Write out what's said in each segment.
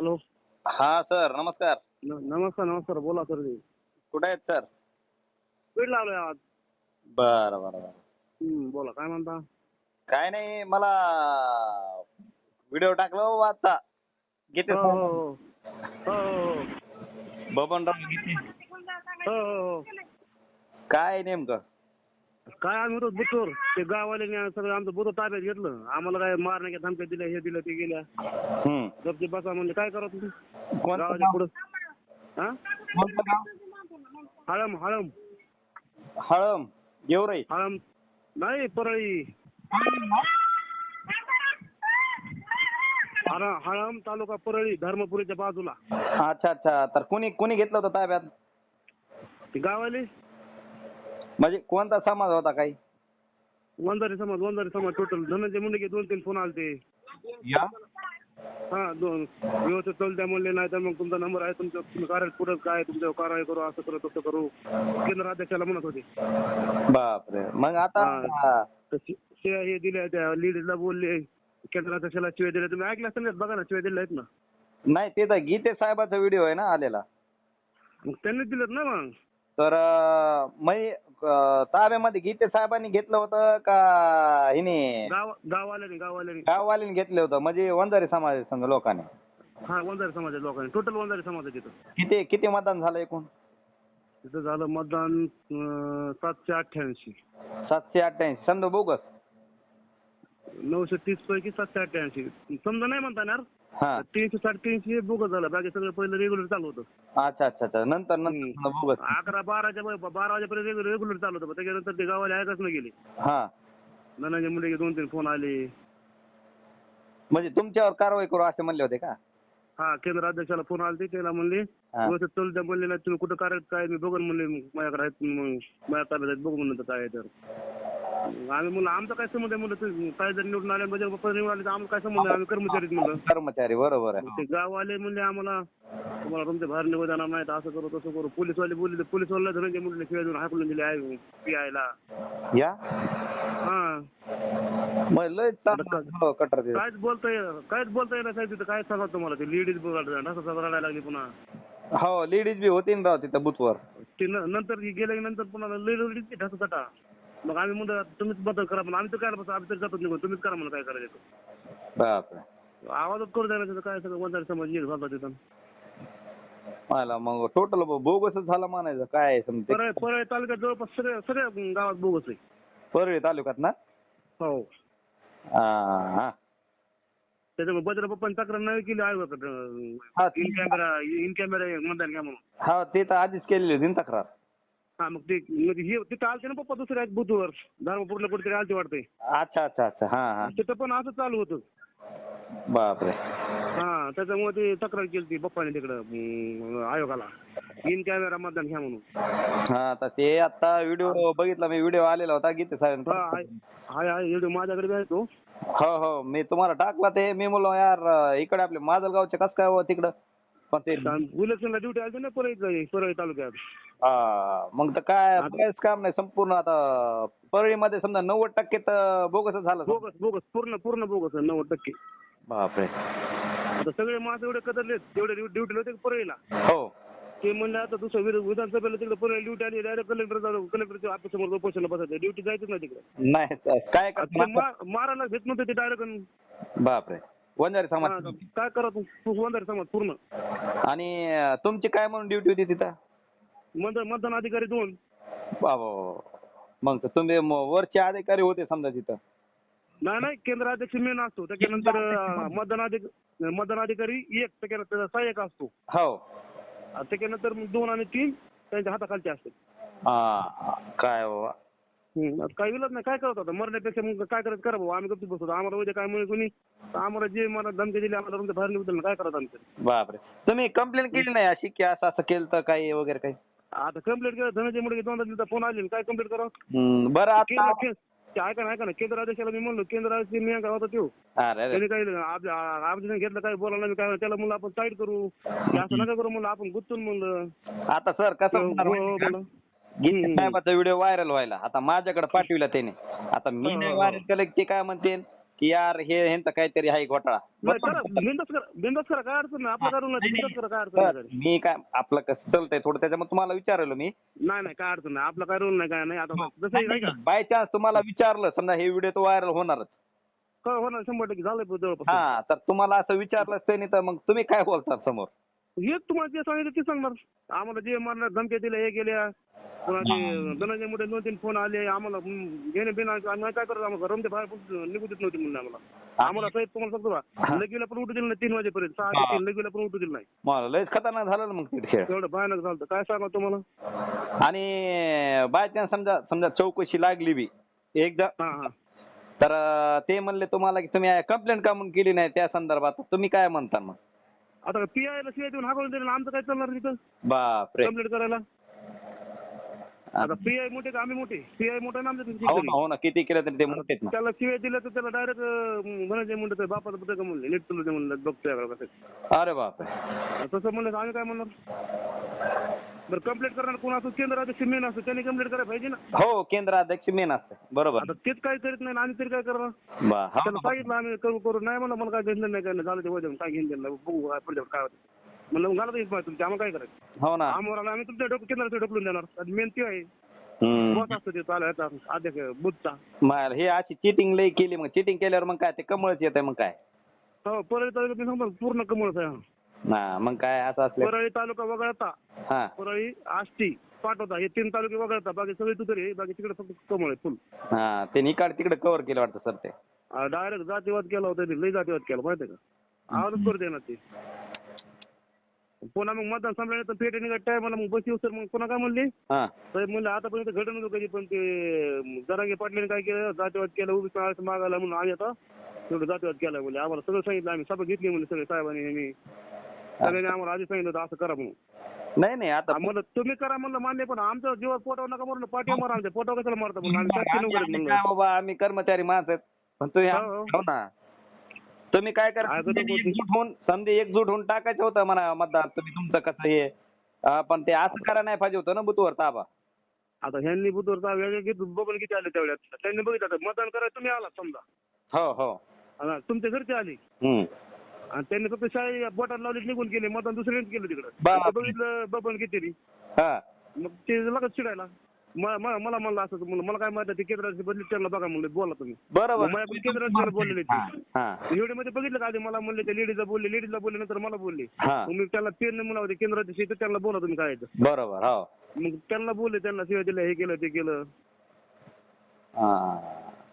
Hello. हा sir नमस्कार. न- नमस्कार नमस्कार बोला सर कुठे आहेत सर? स्पीड लावलोय आज. बरं बरं बरं. हम्म, बोला काय म्हणता? काय नाही मला व्हिडिओ टाकला हो आता. गीते हो हो हो. हो हो बबनराव गीते हो हो हो. काय नेमकं? काय आम्ही होतो बुतूर ते गाववाल्याने सगळं आमचं बुतूर ताब्यात घेतलं. आम्हाला काय मारण्याच्या धमक्या दिल्या हे दिलं ते गेल्या. हम्म. गपचे बसा म्हणले काय करा तुम्ही? कोणतं गावाच्या गाव? पुढं. हा? कोणतं गाव? हळम हळम. हळम गेवराई. हळम. नाही परळी. हळ- हळम तालुका परळी धर्मपुरीच्या बाजूला. अच्छा अच्छा. तर कोणी कोणी घेतलं होतं ताब्यात? ते गावाले म्हणजे कोणता समाज होता काही? वंजारी समाज वंजारी समाज टोटल धनंजय मुंडे दोन तीन फोन आलते. या? हा दोन. व्यवस्थित चालू द्या म्हणले नाही तर मग तुमचा नंबर आहे तुमचं तुम्ही कार्य पुढं काय तुमच्यावर कारवाई करू असं करू तसं करू. केंद्र अध्यक्षाला म्हणत होते. बापरे. मग आता तर शि- शिव्या हे दिल्या त्या लेडीजला बोलले केंद्र अध्यक्षाला शिव्या दिल्या. तुम्ही ऐकल्या असेल ना, बघा ना शिव्या दिल्या आहेत ना. नाही ते तर गीते साहेबाचा व्हिडिओ आहे ना आलेला. मग त्यांनी दिलेत ना मग. तर अं, मै अं, ताब्यामध्ये गीते साहेबांनी घेतलं होतं का हिने? गाव गाववाल्याने गाववाल्याने गाववाल्यांनी घेतलं होतं म्हणजे वंजारी समाज संघ लोकांनी. हा वंजारी समाजाच्या लोकांनी. टोटल वंजारी समाज आहे तिथं. किती किती मतदान झालं एकूण? तिथं झालं मतदान अं, सातशे अठ्ठ्याऐंशी. सातशे अठ्ठ्याऐंशी. संद बोगस. नऊशे तीस पैकी सातशे अठ्ठ्याऐंशी. समजा नाही म्हणता येणार हा. तीनशे साडेतीनशे हे बोगस झालं. बाकी सगळं पहिलं रेग्युलर चालू होतं. अच्छा अच्छा अच्छा. नंतर नंतर बोगस. अकरा बाराच्या बारा वाजेपर्यंत रेग्युलर रेग्युलर चालू होतं. पण त्याच्यानंतर ते गावाला ऐकच नाही गेले. हा. धनंजय मुंडे दोन तीन फोन आले. म्हणजे तुमच्यावर कारवाई करू असे म्हणले होते का? हा केंद्र अध्यक्षाला फोन आले त्याला म्हणले हा. व्यवस्थित चालू द्या. म्हणले नाही तुम्ही कुठं करायचं काय? मी बघन. म्हणले माझ्याकडे आहेत मग माझ्या ताब्यात आहेत. बघू म्हणलं तर काय आहे तर. आम्ही म्हणलं आमचा काय संबंध आहे म्हणलं काय जर निवडून आले म्हणजे पप्पा निवडून आले तर आम्हाला काय संबंध आहे? आम्ही कर्मचारी आहेत म्हणलं. कर्मचारी बरोबर आहे. ते गाववाले म्हणले आम्हाला तुम्हाला तुमच्या बाहेर देणार नाही तर असं करू तसं करू. पोलीसवाले बोलले पोलीसवाले धनंजय मुंडे शिवाय देऊन हाकलून दिले आहे पी आयला या? हा. मग लय कटर ते. कायच बोलता ये कायच बोलता येणार साहेब तिथं काय सांगा तुम्हाला? ते लेडीज बोलायला असं सगळं रडायला लागली पुन्हा. हो लेडीज बी होती ना राव तिथं बुथवर. ते न- नंतर गेल्या नंतर पुन्हा लेडीज होता मग आम्ही म्हणतो तुम्हीच बदल करा. म्हणून आम्ही तर काय बस आम्ही तर जातच निघून. तुम्हीच करा म्हणून काय करायचं ते. बापरे. आवाजच करू तिथं काय? सगळं वंजारी समाज एक झाला तिथं. मला मग. टोटल बोगसच झालं म्हणायचं. काय आहे समजा परळ परळ तालुक्यात जवळपास सगळ्या सगळ्या गावात बोगस आहे. परळी तालुक्यात ना? हो. हा हा. त्याच्यामुळे बजरा पप्पांनी तक्रार नाही केली हा, आयोगाकडं ती- इन कॅमेरा इन कॅमेरा मतदान घ्या म्हणून. हा ते तर आधीच केलेली होती ना तक्रार. हा मग ते म्हणजे हे तिथं आलते ना पप्पा दुसऱ्या बुधवर. धर्मपूरला कुठेतरी आलते वाटते अच्छा अच्छा अच्छा. हा हा. तिथं पण असं चालू होतं. बापरे. हा त्याच्यामुळे ते तक्रार केली ती पप्पाने तिकडं अं, आयोगाला. इन कॅमेरा मतदान घ्या म्हणून. हा तर ते आता व्हिडिओ बघितला मी व्हिडिओ आलेला होता गीते हा साहेब आहे हाय व्हिडिओ माझ्याकडे बी आहे तो. हो हो मी तुम्हाला टाकला ते. मी म्हणलो यार इकडे आपले माजलगावचे कस काय हो तिकडं? पण ते इलेक्शनला ड्युटी आली ना परळी परळी तालुक्यात. हा मग तर काय बरेच काम नाही संपूर्ण आता परळीमध्ये समजा नव्वद टक्के तर बोगसच झालं बोगस बोगस पूर्ण पूर्ण बोगस आहे नव्वद टक्के. बापरे. आता सगळे माझं एवढे कदरले तेवढे ड्युटीला होते परळीला? हो. ते म्हणले आता दुसरं विध- विधानसभेला तिकडे परळी ड्युटी आली डायरेक्ट कलेक्टर कलेक्टरच्या ऑफिसमोर उपोषणला बसायचं ड्युटी जायचंच नाही तिकडे. नाही काय करणार? मारायला घेत नव्हते ते डायरेक्ट बापरे. वंजारी समाज. काय करा तू? तू समाज पूर्ण. आणि अं, तुमची काय म्हणून ड्युटी होती तिथं? मतदान मतदान अधिकारी दोन. बाबा मग तर तुम्ही म- वरचे अधिकारी होते समजा तिथं. नाही नाही केंद्र अध्यक्ष मेन असतो. त्याच्यानंतर अं, मतदान अधिक मतदान अधिकारी एक त्याच्यानंतर त्याचा सहाय्यक असतो. हो. आणि त्याच्यानंतर मग दोन आणि तीन त्यांच्या हाताखालचे असतात. हा. काय बाबा? हम्म. आता काय विलत नाही. काय करत होता? मरण्यापेक्षा मग काय करत? करा भाऊ. आम्ही गप्प बसतो आम्हाला उद्या काय म्हणे कोणी? तर आम्हाला जे मला धमकी दिली आम्हाला तुमच्या बाहेर काय करत आमचं बापरे. तुम्ही कंप्लेंट केली नाही अशी की असं असं केलं तर काही वगैरे काही? आता कंप्लेंट केलं धनंजय मुंडे दोनदा दिवसा फोन आले काय कंप्लेंट करा हम्म, बरं आता केंद्र ऐका ना ऐका ना. केंद्र अध्यक्षाला मी म्हणलो केंद्राचे मी काय होता तो अरे अरे. त्यांनी काही आमच्या घेतलं काय बोलायला मी काय त्याला म्हणलं आपण साईड करू. हे असं नका करू म्हणलं आपण गुंतून म्हणलं. आता सर कसं हो, होणार? हो, माहिती का? बोला. हम्म. साहेबाचा व्हिडिओ व्हायरल व्हायला. आता माझ्याकडे पाठविला त्याने. आता मी हो, नाही हो, व्हायरल केलं की ते काय म्हणते की यार हे ह्यांचं काहीतरी आहे घोटाळा. नाही करा बिंदास करा बिंदास करा काय अडचण नाही. आपलं करून नाही, बिंदास करा काय अडचण तर नाही मी काय आपलं कसं चालतंय थोडं त्याच्यामुळे तुम्हाला विचारलं मी. नाही नाही काय अडचण नाही. आपला काय रोल नाही काय नाही. आता जसं नाही का? बाय चान्स तुम्हाला विचारलं. समजा हे व्हिडिओ तर व्हायरल होणारच. काय होणार. शंभर टक्के जवळपास. हा तर तुम्हाला असं विचारलं नाही तर मग तुम्ही काय बोलतात समोर? हेच तुम्हाला जे सांगितलं ते सांगणार आम्हाला जे मारणार धमक्या दिल्या हे गेल्या पुन्हा ते धनंजय मोठे दोन तीन फोन आले. आम्हाला घेणे बिना आम्ही काय करतो. आम्हाला रमते बाहेर निघू देत नव्हती म्हणून आम्हाला. आम्हाला साहेब तुम्हाला सांगतो हा. बा लगीला पण उठू दिलं नाही तीन वाजेपर्यंत. सहा ते तीन लगीला पण उठू दिलं नाही. मला लयच खतरनाक झालं ना मग ते खेळ. एवढं भयानक झालं काय सांगा तुम्हाला? आणि बाय चान्स समजा समजा चौकशी लागली बी. एकदा हा हा. तर अं, ते म्हणले तुम्हाला की तुम्ही कंप्लेंट का म्हणून केली नाही त्या संदर्भात? तुम्ही काय म्हणता मग? आता पी आय ला शिवाय देऊन हाकलून दिलं आमचं काय चालणार तिथं? बापरे. कंप्लीट करायला? आता पी आय मोठे का आम्ही मोठे? पी आय मोठा ना आमच्या हो ना हो ना किती केलं तरी ते म्हणतेच ना. त्याला शिवाय दिलं तर त्याला डायरेक्ट म्हणायचे म्हणत बापाचं पुढे का म्हणले नीट तुला म्हणलं बघतोय कसं अरे बापरे. तसं म्हणलं तर आम्ही काय म्हणणार? बरं कंप्लेंट करणार कोण असं केंद्र अध्यक्ष मेन असतं त्यांनी कंप्लेंट करायला पाहिजे ना. हो केंद्र अध्यक्ष मेन असतं बरोबर. आता तेच काय करीत नाही आणि आम्ही तरी काय करणार? बा हो त्याला सांगितलं आम्ही करू करू नाही म्हणलं मला काय घेतलं नाही काय नाही झालं ते वजन काय घेऊन नाही बघू काय पुढे काय होतं. म्हणलं घालत येत तुमच्या आम्हाला काय करायचं? हो ना. आम्हाला आम्ही तुमच्या डोकं केंद्राचं ढकलून देणार. मेन ते आहे. हम्म. बॉस असतो ते चालू अध्यक्ष बुथचा मग हे अशी चिटिंग लई केली मग चिटिंग केल्यावर मग काय ते कमळच येत मग काय? हो परळी तालुक्यात मी सांगतो पूर्ण कमळच आहे. हा. मग काय असं असलं. परळी तालुका वगळता. हा. परळी आष्टी पाटोदा हे तीन तालुके वगळता. बाकी सगळी तुतरी आहे बाकी तिकडे फक्त कमळ आहे फुल हा ते निकाड तिकडे कव्हर केलं वाटतं सर ते. डायरेक्ट जातीवाद केला होता त्यांनी लई जातीवाद केला माहिती आहे का? आवाजच करू देणार ते. पुन्हा मग मतदान संपल्यानंतर पेटे निघत टायमाला मग बस येऊ सर. मग पुन्हा काय म्हणले? हा. साहेब म्हणले आतापर्यंत घडत नव्हतं कधी पण ते जरांगे पाटलाने काय केलं जातीवाद केलं उभी आळस मागायला म्हणून आम्ही आता तेवढं जातीवाद केला म्हणजे आम्हाला सगळं सांगितलं आम्ही सभा घेतली म्हणजे सगळे साहेबांनी ह्यांनी सगळ्यांनी आम्हाला आधी सांगितलं होतं असं करा म्हणून. नाही नाही आता म्हणलं तुम्ही करा म्हणलं मान्य पण आमच्या जीवात पोटावर नका म्हणलं पाठी मारा आमच्या पोटावर कशाला मारता म्हणलं आम्ही म्हणलं. बाबा आम्ही कर्मचारी माणसं आहेत पण तुम्ही हो, हो. हो ना. तुम्ही काय करा? एकजूट होऊन समजे एकजूट होऊन टाकायचं होतं म्हणा मतदार तुम्ही तुमचं कसं हे अं, पण ते असं करा नाही पाहिजे होतं ना बुथवर ताबा. आता ह्यांनी बुधवारचा वेगळे घेत बघून किती आले तेवढ्यात? त्यांनी बघितलं आता मतदान करायला तुम्ही आला समजा. हो हो. तुमच्या घरचे आले. हम्म. आणि त्यांनी फक्त शाळी बोटात लावली निघून गेले मतदान दुसऱ्याने केलं तिकडं. बघितलं बबन किती हा. मग ते लगेच चिडायला. म- म- मला म्हणलं असं म्हणलं मला काय माहिती ते केंद्राची बदली त्यांना बघा म्हणलं बोला तुम्ही. बरोबर. मग मला बोललेले ते. हा व्हिडिओमध्ये बघितलं का आधी? मला म्हणले ते लेडीजला बोलले लेडीजला बोलले नंतर मला बोलले. हा. मग मी त्यांना पेन म्हणा होते केंद्राचे शेत त्यांना बोला तुम्ही काय आहे ते. बरोबर हो. मग त्यांना बोलले त्यांना शिवाय दिलं हे केलं ते केलं. हा.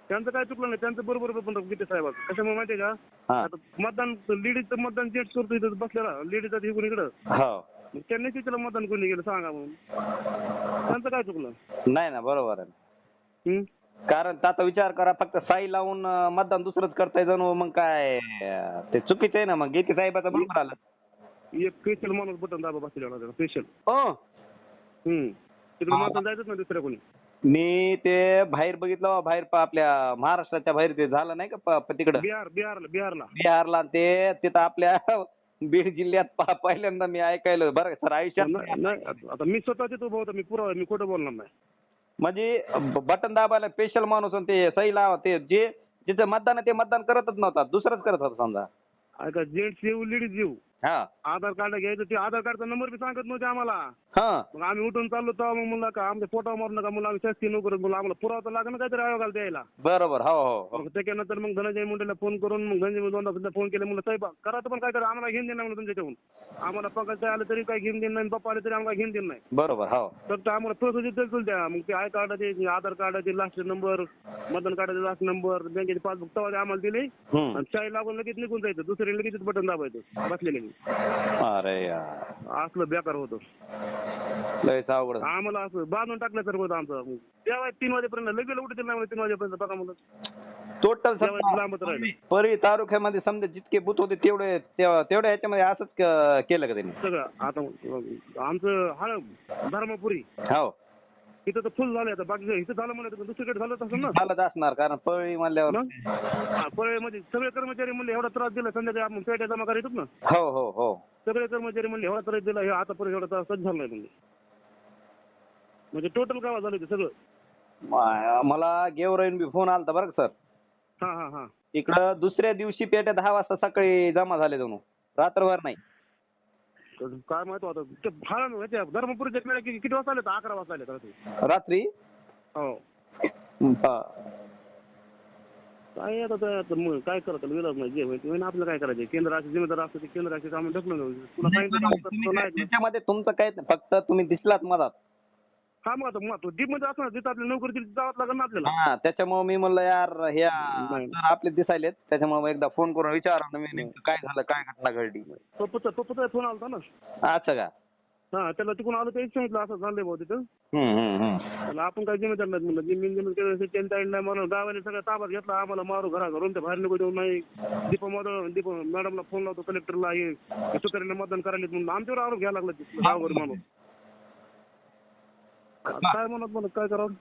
त्यांचं काय चुकलं नाही त्यांचं बरोबर पण गीते साहेबाचं कशामुळे माहितीये का? हा. आता मतदान लेडीजचं मतदान जेंट्स करतो इथं बसलेला. लेडीजचं हे कोणी इकडं. हो. मग त्यांनी तिथलं मतदान कोणी गेलं सांगा म्हणून. त्यांचं काय चुकलं? नाही ना बरोबर आहे. हं? कारण आता विचार करा फक्त साई लावून अं, मतदान दुसरंच करताय जणू मग काय? अं, ते चुकीचं आहे ना मग गीते साहेबाचं बरोबर आलं. एक स्पेशल माणूस बटन दाबा बसलेला होता स्पेशल हो. हम्म. तिकडे मतदान जायचंच ना दुसऱ्या कोणी. मी ते बाहेर बघितलं बा, बाहेर प- आपल्या महाराष्ट्राच्या बाहेर ते झालं नाही का प- प- तिकडं? बिहार बिहारला बिहारला. बिहारला ते तिथं आपल्या बीड जिल्ह्यात प- पहिल्यांदा मी ऐकायलं बरं सर आयुष्यात नाही आता मी स्वतः तिथं उभा होता मी पुरा मी खोटं बोलणार नाही. म्हणजे बटन दाबायला स्पेशल माणूस आणि ते सही लावा ते जे जिथं मतदान आहे ते मतदान करतच नव्हता दुसरंच करत होता समजा. ऐका जेंट्स येऊ लेडीज येऊ. हा. आधार कार्ड घ्यायचं ते आधार कार्डचा नंबर बी सांगत नव्हते आम्हाला. हा. मग आम्ही उठून चाललो तेव्हा मग म्हणलं का आमच्या पोटावर मारू नका म्हणलं आम्ही शास्ती नोकरी म्हणलं आम्हाला पुरावा तर लागणार काहीतरी आयोगाला द्यायला. बरोबर हो हो हो. मग त्याच्यानंतर मग धनंजय मुंडेला फोन करून मग धनंजय मुंडे दोनदा सुद्धा फोन केले म्हणलं साहेब करायचं पण काय करा आम्हाला घेऊन देणार म्हणलं तुमच्याकडून. आम्हाला पंकज आलं तरी काय घेऊन देणार नाही पप्पा आले तरी आम्हाला घेऊन देणार नाही. बरोबर हो. फक्त आम्हाला प्रोसिजर बिलकुल द्या. मग ते आय कार्डाचे आधार कार्डाचे लास्ट नंबर मतदान कार्डाचे लास्ट नंबर बँकेचे पासबुक तेव्हा ते आम्हाला दिले. हम्म. आणि शाही लागून लगेच निघून जायचं दुसरे लगेच बटन दाबायचं बसलेले. अरे यार. असलं बेकार होतं. लयच अवघड. आम्हाला असं बांधून टाकल्यासारखं होतं आमचं. तेव्हा तीन वाजेपर्यंत लगेच उठतील नाही म्हणलं तीन वाजेपर्यंत बघा म्हणलं टोटल लांबच राहिलं. परी तालुक्यामध्ये समजा जितके बूथ होते तेवढे तेव- तेवढ्या ह्याच्यामध्ये असंच केलं का त्यांनी? सगळं. आता आमचं हा धर्मपुरी. हो. इथं तर फुल झालं आता. बाकी इथं झालं म्हणलं तर दुसरीकडे झालं तसं ना? झालंच असणार कारण पळी म्हणल्यावर मग? हा, परळीमध्ये सगळे कर्मचारी म्हणले एवढा त्रास दिला संध्याकाळी आपण पेट्या जमा करायचो ना? हो हो हो. सगळे कर्मचारी म्हणले एवढा त्रास दिला हे आतापर्यंत एवढा त्रास कधी झाला नाही म्हणले. म्हणजे टोटल गावात झालं ते सगळं. मा- मला गेवराईन बी फोन आलता बरं का सर. हा हा हा. तिकडं दुसऱ्या दिवशी पेट्या दहा वाजता सकाळी जमा झाले जणू. रात्रभर नाही. काय माहीत होतं ते धर्मपुरीच्या मेळ्या किती किती वाजता आले तर अकरा वाजता आले रात्री रात्री हो हा. काय आता ते- आता मग काय करत विलाज नाही जे होईल ते होईल. आपलं काय करायचं केंद्र राष्ट्र जिम्मेदार असतं ते केंद्र राष्ट्र कामं ढकलून. तुला सांगितलं काम करतो, तुम्ही तो काय- नाही ऐकलं. त्याच्यामध्ये तुमचं काय. फक्त तुम्ही दिसलात मधात हा मग तो डीपमध्ये असणार जिथं आपल्याला नोकरी दिली लागेल ना आपल्याला. हा त्याच्यामुळे मी म्हणलं यार ह्या नाही. आपले दिसायलेत त्याच्यामुळे एकदा फोन करून विचारा ना मी नेमकं काय झालं काय घटना घडली. पप्पूचा पप्पूचा फोन आला होता ना? असं का? हा त्याला तिकडून आलो तेच सांगितलं असं झालंय भाऊ तिथं. हम्म, हम्म, हम्म. त्याला आपण काय जिम्मेदार नाही म्हणलं. जमीन जमीन केलं आईला म्हणून गावाने सगळं ताब्यात घेतला आम्हाला मारू घरा घरून ते बाहेर निघू देऊ नाही. दीपा मॅडम दीपा मॅडमला फोन लावतो कलेक्टरला हे मतदान करायला म्हणून. आमच्यावर आरोप घ्यायला लागला गावावर माणूस. आता काय म्हणत म्हणत काय करावं?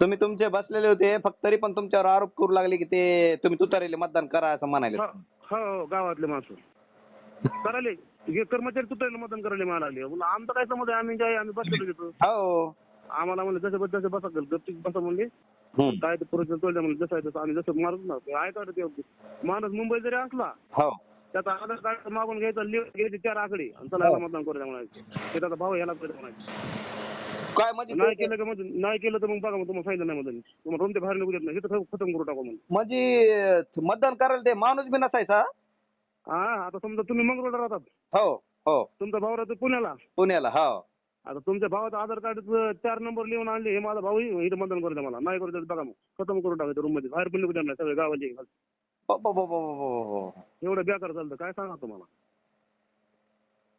तुम्ही तुमचे बसलेले होते फक्त तरी पण तुमच्यावर आरोप करू लागले की ते तुम्ही तुतारीले मतदान करा असं म्हणाले. हो हो, गावातले माणसं. करायले. हे कर्मचारी तुतारीला मतदान करायला म्हणायला लागले. म्हणलं, आमचं काय समज आम्ही काय आम्ही बसलेलो तिथं. हो. आम्हाला म्हणलं जसं बस जसं बसा गपचिप बसा म्हणले. हम्म. काय ते पुरुष तोडलं म्हणलं जसं आहे तसं आम्ही जसं मारत ना ते ऐका ते माणूस मुंबई जरी असला हो. त्याचा आधार कार्ड मागून घ्यायचा लिहून घ्यायचे चार आकडे आणि चला याला मतदान करूया म्हणायचं. ते त्याचा भाऊ याला करूया म्हणायचं. काय म्हणजे नाही केलं का म्हणजे नाही केलं तर मग बघा मग तुम्हाला सांगितलं नाही मतदान तुम्हाला रूम ते बाहेर निघू देत नाही. इथं खतम करू टाकू म्हणून. म्हणजे मतदान करायला ते माणूस बी नसायचा हा आता समजा तुम्ही मंगळूरला राहतात. हो हो. तुमचा भाऊ राहतो पुण्याला. पुण्याला हो. आता तुमच्या भावाचं आधार कार्ड चार नंबर लिहून आणले हे माझा भाऊ इथं मतदान करू द्या मला. नाही करू देत बघा मग. खतम करून टाकायचं रूममध्ये. बाहेर पण निघू देणार नाही. सगळे गावाचे ब- ब- ब- ब- ब- ब- ब. एवढं बेकार चालतं. काय सांगा तुम्हाला?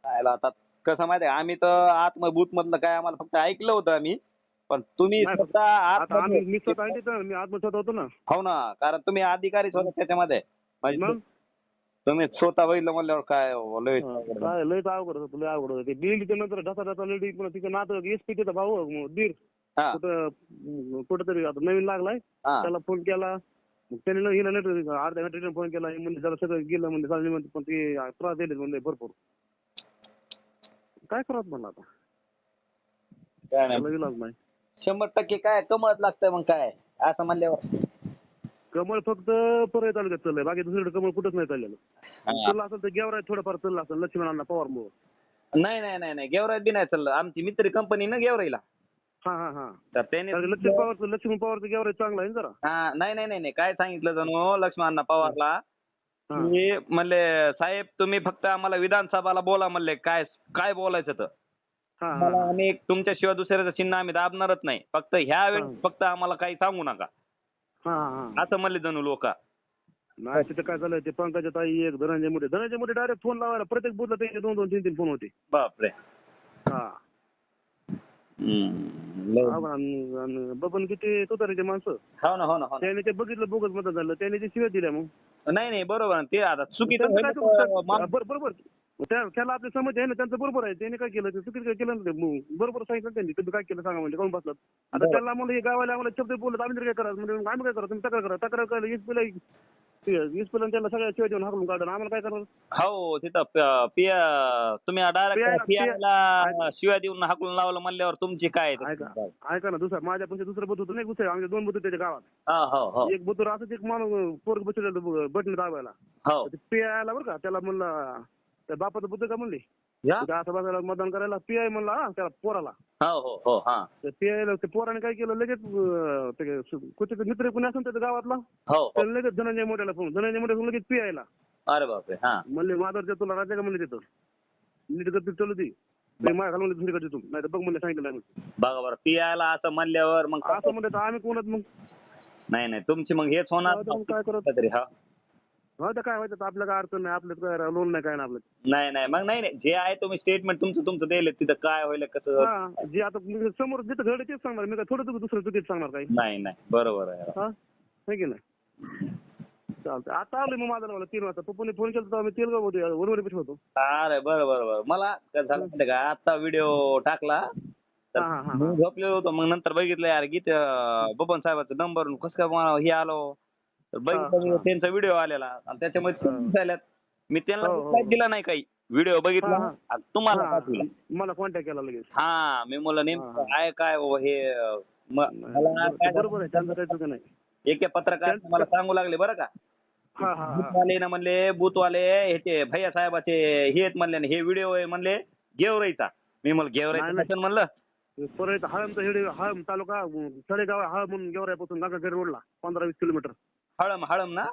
खायला आता कसं माहिती आहे आम्ही तर आत बूथ मधलं काय आम्हाला फक्त ऐकलं होतं आम्ही. पण तुम्ही नाही, स्वतः आता आम्ही आत मी स्वतः आहे तिथं मी आत्महत्या होतो ना. हो ना कारण तुम्ही अधिकारीच होता त्याच्यामध्ये म्हणजे मग? तुम्ही स्वतः बघितलं म्हणल्यावर काय हो, लय काय लयच अवघड होतं लय अवघड होतं. ते बिल नंतर ढसा ढसा लेडी पुन्हा तिचं नातं एस पी तिचा भाऊ मग दीर. हा. कुठं कुठं तरी आता नवीन लागलाय. हा. त्याला फोन केला. मग त्याने न- हिला नाही अर्ध्या घंटे फोन केला. हे म्हणजे जरा सगळं गेलं म्हणजे चालली म्हणते पण ते त्रास दिले म्हणजे भरपूर. काय करत म्हणलं आता? काय नाही. नाही. शंभर टक्के काय? कमळत लागतंय मग काय? असं म्हणल्यावर. कमळ फक्त परत तालुक्यात चाललंय. बाकी दुसरीकडे कमळ कुठंच नाही चाललेलं. चाललं असेल तर गेवराय थोडंफार चाललं असेल लक्ष्मणांना पवार मुळे नाही नाही नाही नाही. गेवराईत बी नाही चाललं. आमची मित्र कंपनी ना गेवराईला. हा हा हा. तर त्याने कारण लक्ष्मण पवारचं लक्ष्मण पवारचं गेवराय चांगला आहे ना जरा. हा नाही नाही नाही नाही. काय सांगितलं जणू? लक्ष्मणांना पवारला. की म्हणले साहेब तुम्ही फक्त आम्हाला विधानसभाला बोला म्हणले काय काय बोलायचं तर? मला आम्ही तुमच्या शिवाय दुसऱ्याचं चिन्ह आम्ही दाबणारच नाही. फक्त ह्या वेळेस. फक्त आम्हाला काही सांगू नका. असं म्हणले जणू लोक. नाही तिथं काय झालं ते पंकजा ताई एक धनंजय मोठे धनंजय मोठे डायरेक्ट फोन लावायला. प्रत्येक बुथला त्यांचे दोन दोन तीन तीन फोन होते. बापरे. हा. हम्म. बबन किती तुतारीचे माणसं? हो ना हो ना हो ना. त्याने ते बघितलं बोगस मत झालं त्याने ते शिव्या दिल्या मग. नाही नाही बरोबर आहे. ते आता चुकीचं त्यांचं काय होईल तर चुकीचं- मान- बर- बरोबर त्या- त्याला आपली समज आहे ना त्यांचं बरोबर आहे. त्याने काय केलं ते चुकीचं काय केलं ना ते मग बरोबर सांगितलं त्यांनी. तुम्ही काय केलं सांगा म्हणजे कोण बसलात आता बरं. त्याला म्हणलं हे गावाला आम्हाला शब्द बोलत आम्ही तरी काय करा म्हणजे आम्ही काय करा तुम्ही तक्रार करा. तक्रार करायला वीस पिला त्याला सगळ्या शिवाय देऊन हाकलून काढून आम्हाला काय करणार? हो तिथं प- पिया तुम्ही डायरेक्ट पिया- पियाला शिव्या देऊन हाकलून लावलं म्हणल्यावर तुमची काय ते? ऐका ऐका ना दुसरा माझ्या पण दुसरं बुथ होतं नाही दुसरं? आमचे दोन बुथ त्याच्या गावात. हा, हो हो. एक बुथवर असंच एक माणूस पोरग बसलेलं बटन दाबायला. हो. ते पी आयला बरं का त्याला म्हणलं त्या बापाचं बुद्ध का म्हणले? या? तिथं असं मतदान करायला पी आय म्हणला हा, त्याला पोराला. हो हो हो हा. त्या ते पोराने काय केलं लगेच अं, ते कुठे मित्र कुणी असेल त्याच्या गावातला हो हो. त्याला लगेच धनंजय मोठ्याला फोन धनंजय मोठ्या लगेच पी आयला अरे बापरे हा. म्हणले माधवच्या तुला राजा का? म्हणले तिथं. नीट गती चालू ती ते माझ्या दुसरीकडे तू नाही तर बघ म्हणले सांगितलं नाही बघा बरं पियाला असं म्हणल्यावर मग? असं म्हणले तर आम्ही कोणात मग? नाही नाही तुमची मग हेच होणार. आता मग काय करत? तरी हा. हो तर काय व्हायचं आपलं काय अडचण नाही आपलं काय लोन नाही काय नाही आपलं. नाही नाही मग नाही नाही जे आहे तुम्ही स्टेटमेंट तुमचं तुमचं दिले तिथं काय होईल कसं हा जे आता मी समोर जिथं घडे तेच सांगणार मी काय थोडं तुम्ही दुसरं चुकीच सांगणार काही नाही नाही बरोबर आहे हा की नाही? चालतंय. आता आलोय मग माझा मला तीन वाजता. पप्पूने फोन केला मी होतो वरवरी पेठ होतो. अरे बरं बरं बरं. मला काय झालं माहिती का? आता व्हिडिओ टाकला. तर हा, हा, हा, मी. झोपलेलो होतो मग नंतर बघितलं यार गीत अं, बबन साहेबाचा नंबर कसं काय मला हे आलो? तर बघितलं मी हा. त्यांचा व्हिडिओ आलेला. आणि त्याच्यामध्ये हा. झाल्यात. मी त्यांना हो, हो. reply दिला नाही काही. व्हिडिओ बघितला. हा, हा. आणि तुम्हाला हा, पाठवला. मला कॉन्टॅक्ट केला लगेच. हा मी म्हणलं हा, नेमकं हा. काय काय हो हे अं, म- मला बरोबर काय बरोबर आहे. त्यांचं काही चुकी नाही. एका पत्रकार मला सांगू लागले बरं का? हा हा हा. बूथवाले ना म्हणले बूथवाले ह्याचे भैया साहेबाचे हे आहेत म्हणले ना, हे व्हिडिओ आहे म्हणले गेवराईचा. मी म्हणलं नाही, गेवराईचा नाही. कशाला म्हणलं? परत हळमचा हेडी हळम तालुका तळेगाव हळम म्हणून गेवराईपासून गंगाखेड रोडला पंधरा वीस किलोमीटर. हळम हळम ना?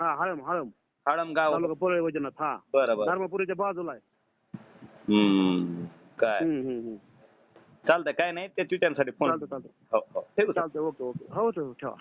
हा हळम हळम. हळम गाव. तालुका परळी वैजनाथ हा. बरं बरं. धर्मपुरीच्या बाजूला आहे. हम्म. काय? हम्म, हम्म, हम्म. चालतंय काय नाही ते ट्विटरसाठी फोन चालतं चालतं हो हो. ठेवू सर चालतं ओके ओके. हो ठेवा.